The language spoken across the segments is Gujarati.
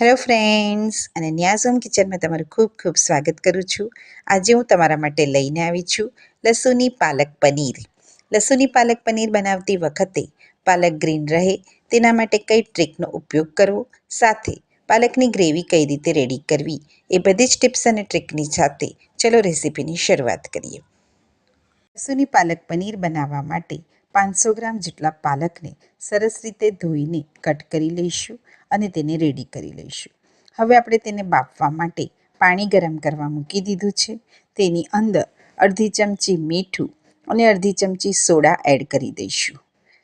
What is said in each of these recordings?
હેલો ફ્રેન્ડ્સ અને ન્યાઝ હોમ કિચનમાં તમારું ખૂબ ખૂબ સ્વાગત કરું છું. આજે હું તમારા માટે લઈને આવી છું લસુની પાલક પનીર. લસુની પાલક પનીર બનાવતી વખતે પાલક ગ્રીન રહે, તેના માટે કઈ ટ્રીકનો ઉપયોગ કરવો, સાથે પાલકની ગ્રેવી કઈ રીતે રેડી કરવી, એ બધી જ ટિપ્સ અને ટ્રીકની સાથે ચલો રેસીપીની શરૂઆત કરીએ. લસુની પાલક પનીર બનાવવા માટે પાંચસો ગ્રામ જેટલા પાલકને સરસ રીતે ધોઈને કટ કરી લઈશું. અને તેને રેડી કરી લઈશું. હવે આપણે તેને બાફવા માટે પાણી ગરમ કરવા મૂકી દીધું છે. તેની અંદર અડધી ચમચી મીઠું અને અડધી ચમચી સોડા એડ કરી દઈશું.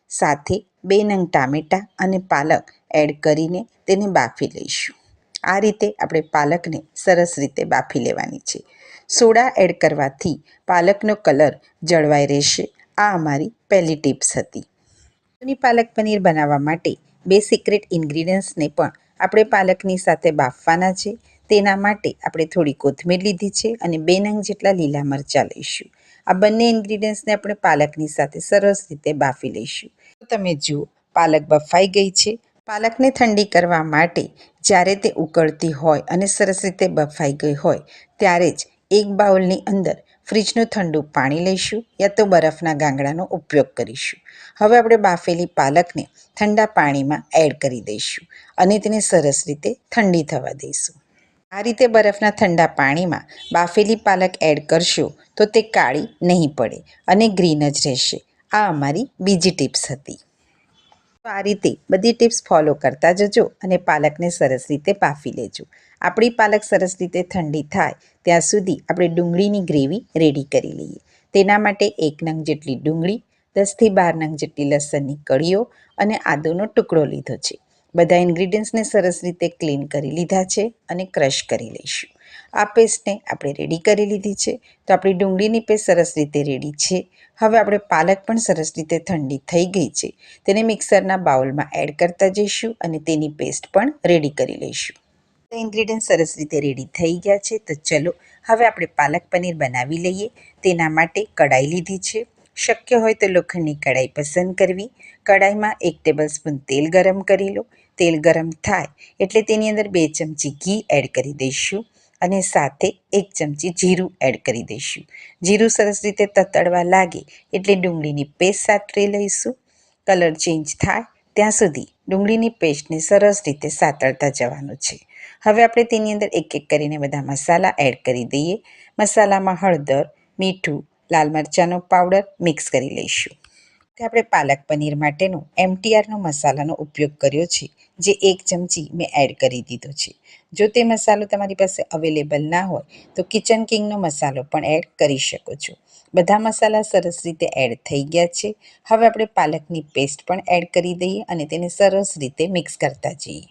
સાથે બે નંગ ટામેટાં અને પાલક એડ કરીને તેને બાફી લઈશું. આ રીતે આપણે પાલકને સરસ રીતે બાફી લેવાની છે. સોડા એડ કરવાથી પાલકનો કલર જળવાઈ રહેશે. આ અમારી પહેલી ટિપ્સ હતી. પાલક પનીર બનાવવા માટે બે સિક્રેટ ઇન્ગ્રીડિયન્ટ્સને પણ આપણે પાલકની સાથે બાફવાના છે. તેના માટે આપણે થોડી કોથમીર લીધી છે અને બે નંગ જેટલા લીલા મરચાં લઈશું. આ બંને ઇન્ગ્રીડિયન્ટ્સને આપણે પાલકની સાથે સરસ રીતે બાફી લઈશું. તમે જુઓ, પાલક બફાઈ ગઈ છે. પાલકને ઠંડી કરવા માટે જ્યારે તે ઉકળતી હોય અને સરસ રીતે બફાઈ ગઈ હોય, ત્યારે જ એક બાઉલની અંદર ફ્રીજનું ઠંડુ પાણી લઈશું યા તો બરફના ગાંગડાનો ઉપયોગ કરીશું. હવે આપણે બાફેલી પાલકને ઠંડા પાણીમાં એડ કરી દઈશું અને તેને સરસ રીતે ઠંડી થવા દઈશું. આ રીતે બરફના ઠંડા પાણીમાં બાફેલી પાલક એડ કરશો તો તે કાળી નહીં પડે અને ગ્રીન જ રહેશે. આ અમારી બીજી ટિપ્સ હતી. આ રીતે બધી ટિપ્સ ફોલો કરતા જજો અને પાલકને સરસ રીતે બાફી લેજો. આપણી પાલક સરસ રીતે ઠંડી થાય ત્યાં સુધી આપણે ડુંગળીની ગ્રેવી રેડી કરી લઈએ. તેના માટે એક નંગ જેટલી ડુંગળી, દસથી બાર નંગ જેટલી લસણની કળીઓ અને આદુનો ટુકડો લીધો છે. બધા ઇન્ગ્રીડિયન્ટ્સને સરસ રીતે ક્લીન કરી લીધા છે અને ક્રશ કરી લઈશું. આ પેસ્ટને આપણે રેડી કરી લીધી છે. તો આપણી ડુંગળીની પેસ્ટ સરસ રીતે રેડી છે. હવે આપણે પાલક પણ સરસ રીતે ઠંડી થઈ ગઈ છે. તેને મિક્સરના બાઉલમાં એડ કરતા જઈશું અને તેની પેસ્ટ પણ રેડી કરી લઈશું. ઇન્ગ્રીડિયન્ટ સરસ રીતે રેડી થઈ ગયા છે. તો ચલો, હવે આપણે પાલક પનીર બનાવી લઈએ. તેના માટે કઢાઈ લીધી છે. શક્ય હોય તો લોખંડની કઢાઈ પસંદ કરવી. કડાઈમાં એક ટેબલ સ્પૂન તેલ ગરમ કરી લો. તેલ ગરમ થાય એટલે તેની અંદર બે ચમચી ઘી એડ કરી દઈશું અને સાથે એક ચમચી જીરું એડ કરી દઈશું. જીરું સરસ રીતે તતડવા લાગે એટલે ડુંગળીની પેસ્ટ સાતરી લઈશું. કલર ચેન્જ થાય ત્યાં સુધી ડુંગળીની પેસ્ટને સરસ રીતે સાતળતા જવાનું છે. હવે આપણે તેની અંદર એક એક કરીને બધા મસાલા એડ કરી દઈએ. મસાલામાં હળદર, મીઠું, લાલ મરચાંનો પાવડર મિક્સ કરી લઈશું. તે આપણે પાલક પનીર માટેનો એમટીઆરનો મસાલાનો ઉપયોગ કર્યો છે, જે એક ચમચી મેં એડ કરી દીધો છે. જો તે મસાલો તમારી પાસે અવેલેબલ ના હોય, તો કિચન કિંગનો મસાલો પણ એડ કરી શકો છો. બધા મસાલા સરસ રીતે એડ થઈ ગયા છે. હવે આપણે પાલકની પેસ્ટ પણ એડ કરી દઈએ અને તેને સરસ રીતે મિક્સ કરતા જઈએ.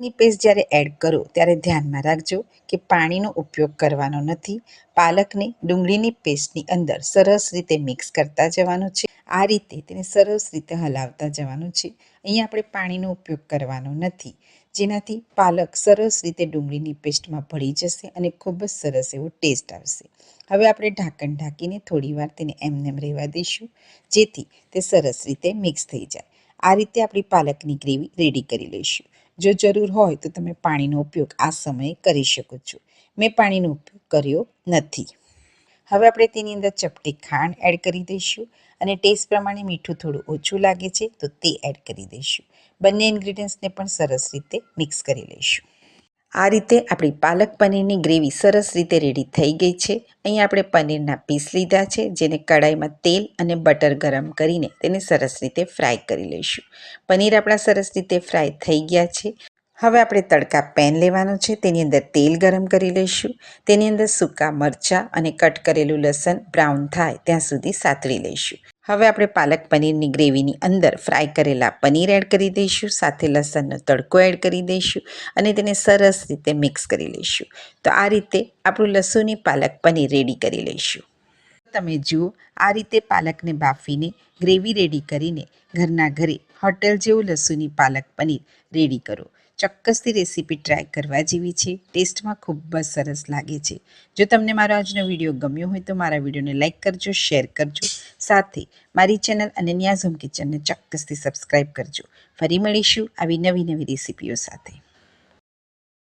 ની પેસ્ટ જ્યારે એડ કરો, ત્યારે ધ્યાનમાં રાખજો કે પાણીનો ઉપયોગ કરવાનો નથી. પાલકને ડુંગળીની પેસ્ટની અંદર સરસ રીતે મિક્સ કરતા જવાનું છે. આ રીતે તેને સરસ રીતે હલાવતા જવાનું છે. અહીંયા આપણે પાણીનો ઉપયોગ કરવાનો નથી. જેનાથી પાલક સરસ રીતે ડુંગળીની પેસ્ટમાં ભળી જશે અને ખૂબ જ સરસ એવો ટેસ્ટ આવશે. હવે આપણે ઢાંકણ ઢાંકીને થોડીવાર તેને એમનેમ રહેવા દઈશું, જેથી તે સરસ રીતે મિક્સ થઈ જાય. આ રીતે આપણી પાલકની ગ્રેવી રેડી કરી લઈશું. જો જરૂર હોય તો તમે પાણીનો ઉપયોગ આ સમયે કરી શકો છો. મેં પાણીનો ઉપયોગ કર્યો નથી. હવે આપણે તેની અંદર ચપટી ખાંડ એડ કરી દઈશું. અને ટેસ્ટ પ્રમાણે મીઠું થોડું ઓછું લાગે છે, તો તે એડ કરી દઈશું. બંને ઇન્ગ્રીડિયન્ટ્સને પણ સરસ રીતે મિક્સ કરી લઈશું. આ રીતે આપણી પાલક પનીરની ગ્રેવી સરસ રીતે રેડી થઈ ગઈ છે. અહીં આપણે પનીરના પીસ લીધા છે, જેને કડાઈમાં તેલ અને બટર ગરમ કરીને તેને સરસ રીતે ફ્રાય કરી લઈશું. પનીર આપણા સરસ રીતે ફ્રાય થઈ ગયા છે. હવે આપણે તડકા પેન લેવાનું છે. તેની અંદર તેલ ગરમ કરી લઈશું. તેની અંદર સૂકા મરચાં અને કટ કરેલું લસણ બ્રાઉન થાય ત્યાં સુધી સાતળી લઈશું. હવે આપણે પાલક પનીરની ગ્રેવીની અંદર ફ્રાય કરેલા પનીર એડ કરી દઈશું. સાથે લસણનો તડકો એડ કરી દઈશું અને તેને સરસ રીતે મિક્સ કરી લઈશું. તો આ રીતે આપણું લસુની પાલક પનીર રેડી કરી લઈશું. તમે જુઓ, આ રીતે પાલકને બાફીને ગ્રેવી રેડી કરીને ઘરના ઘરે હોટેલ જેવું લસુની પાલક પનીર રેડી કરો. ચોક્કસથી રેસીપી ટ્રાય કરવા જેવી છે. ટેસ્ટમાં ખૂબ જ સરસ લાગે છે. જો તમને મારો આજનો વીડિયો ગમ્યો હોય તો મારા વિડીયોને લાઇક કરજો, શેર કરજો. સાથે મારી ચેનલ અને ન્યાઝ કિચનને ચોક્કસથી સબસ્ક્રાઈબ કરજો. ફરી મળીશું આવી નવી નવી રેસીપીઓ સાથે.